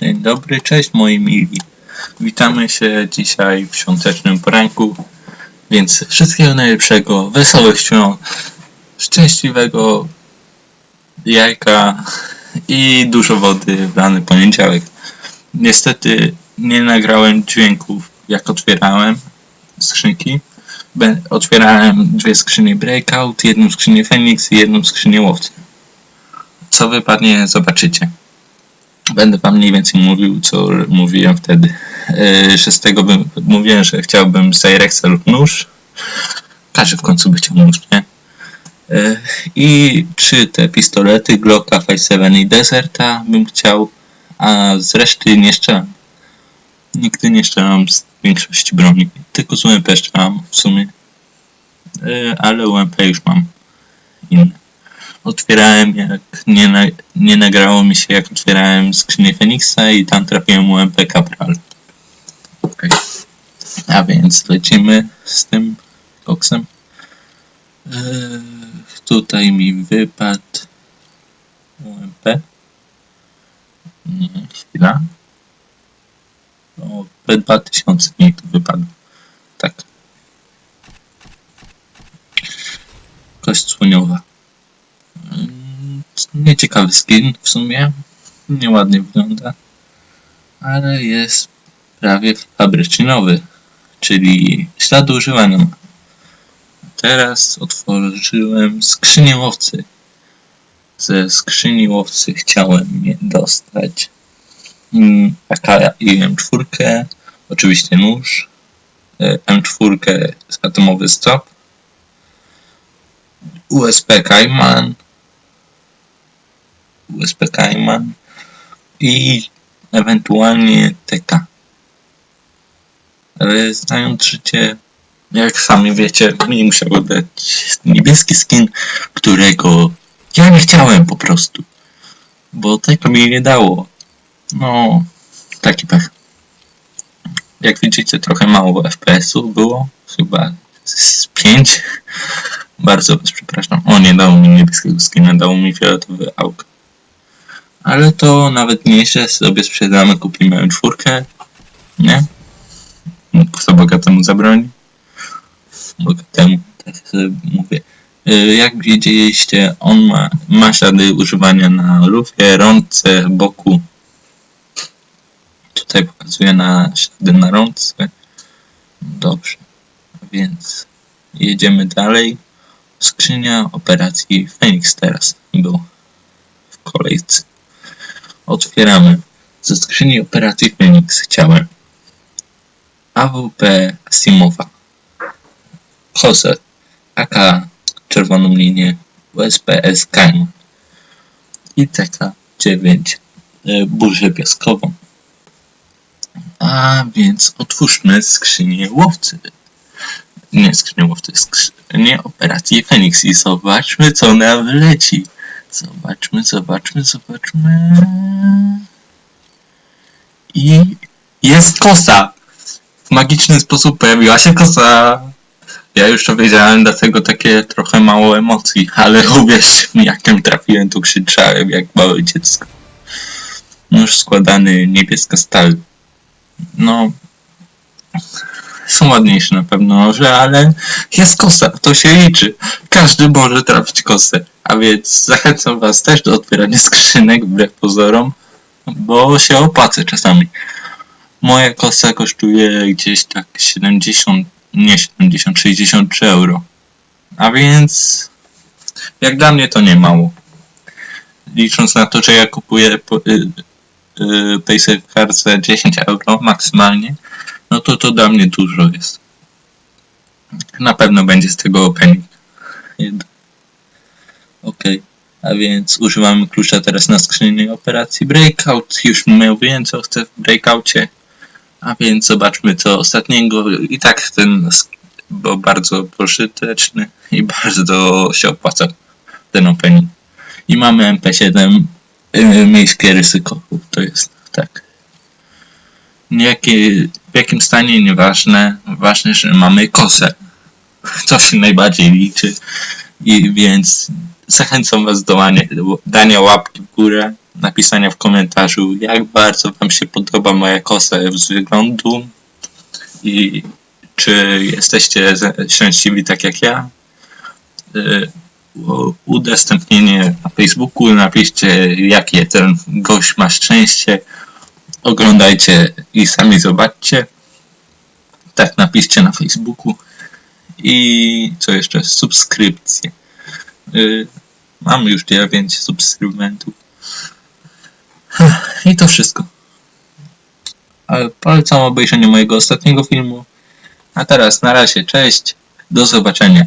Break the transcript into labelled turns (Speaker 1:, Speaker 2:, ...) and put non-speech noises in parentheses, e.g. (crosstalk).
Speaker 1: Dzień dobry, cześć moi mili. Witamy się dzisiaj w świątecznym poranku, więc wszystkiego najlepszego, wesołych świąt, szczęśliwego jajka i dużo wody w rany poniedziałek. Niestety nie nagrałem dźwięków jak otwierałem skrzynki. Otwierałem dwie skrzynie Breakout, jedną skrzynię Phoenix i jedną skrzynię Łowcy. Co wypadnie, zobaczycie. Będę wam mniej więcej mówił, co mówiłem wtedy. Yy, że z tego bym, mówiłem, że chciałbym Cyrexa lub nóż. Każdy w końcu by chciał nóż, nie? Yy, I czy te pistolety Glocka 5.7 i Deserta bym chciał, a z reszty nie strzelam. Nigdy nie strzelam z większości broni. Tylko z UMP strzelam w sumie. Yy, ale UMP już mam inne otwierałem jak nie, na, nie nagrało mi się jak otwierałem skrzynię Feniksa i tam trafiłem UMP Capral. Okay. A więc lecimy z tym koksem. Eee, tutaj mi wypadł UMP. Nie, chwila. O, P2000 mi tu wypadł. Tak. Kość słoniowa. Nieciekawy skin w sumie. Nieładnie wygląda. Ale jest prawie fabrycznie nowy. Czyli śladu używania. Teraz otworzyłem skrzynię łowcy. Ze skrzyni łowcy chciałem dostać mm, AK i M4, oczywiście nóż, e, M4 atomowy stop, USB Kaiman, USB Kaiman i ewentualnie TK. Ale znając życie, jak sami wiecie, mi musiał dać niebieski skin, którego ja nie chciałem po prostu. Bo tego mi nie dało. No, taki pech. Jak widzicie, trochę mało FPS-ów było. Chyba z 5. Bardzo was przepraszam. O, nie dało mi niebieskiego skina, dało mi fioletowy auk. Ale to nawet mniejsze sobie sprzedamy, kupimy czwórkę. Nie? Kto bogatemu zabroni? Bogatemu, tak sobie mówię. Y, Jak widzieliście, on ma, ma ślady używania na lufie, rączce, boku. Tutaj pokazuje na ślady na rączce. Dobrze. Więc jedziemy dalej. Skrzynia operacji Phoenix teraz był w kolejce. Otwieramy. Ze skrzyni operacji Phoenix chciałem AWP Simowa, Hose, AK, czerwoną linię, USPS Kaiman i TK9 e, burzę piaskową. A więc otwórzmy skrzynię łowcy. Nie skrzynię łowcy, skrzynię operacji Phoenix i zobaczmy co nam leci. Zobaczmy, zobaczmy, zobaczmy. I jest kosa. W magiczny sposób pojawiła się kosa. Ja już to wiedziałem, dlatego takie trochę mało emocji, ale (laughs) uwierzcie mi, jak ją trafiłem, to krzyczałem jak małe dziecko. Nóż składany, niebieska stal. No, są ładniejsze na pewno noże, ale jest kosa, to się liczy. Każdy może trafić kosę. A więc zachęcam Was też do otwierania (laughs) skrzynek wbrew pozorom, bo się opłaca czasami. Moja kosa kosztuje gdzieś tak 70, nie 70, 63 euro. A więc jak dla mnie to nie mało. Licząc na to, że ja kupuję po, y, y, Paysafe Card za 10 euro maksymalnie, no to to dla mnie dużo jest. Na pewno będzie z tego opening. Ok, a więc używamy klucza teraz na skrzyni operacji Breakout. Już mówiłem co chcę w Breakoutie. A więc zobaczmy co ostatniego. I tak ten, bo bardzo pożyteczny i (laughs) bardzo się opłaca ten opening. I mamy MP7 yy, miejskie rysy kochów. To jest tak. Jakie, w jakim stanie nieważne. Ważne, że mamy kosę. To się najbardziej liczy. I więc zachęcam Was do dania, łapki w górę napisania w komentarzu, jak bardzo Wam się podoba moja kosa z wyglądu i czy jesteście szczęśliwi tak jak ja. Y, Udostępnienie na Facebooku, napiszcie jakie ten gość ma szczęście. Oglądajcie i sami zobaczcie. Tak napiszcie na Facebooku. I co jeszcze? Subskrypcje. Y, Mam już 9 subskrybentów. I to wszystko. Ale polecam obejrzenie mojego ostatniego filmu. A teraz na razie, cześć, do zobaczenia.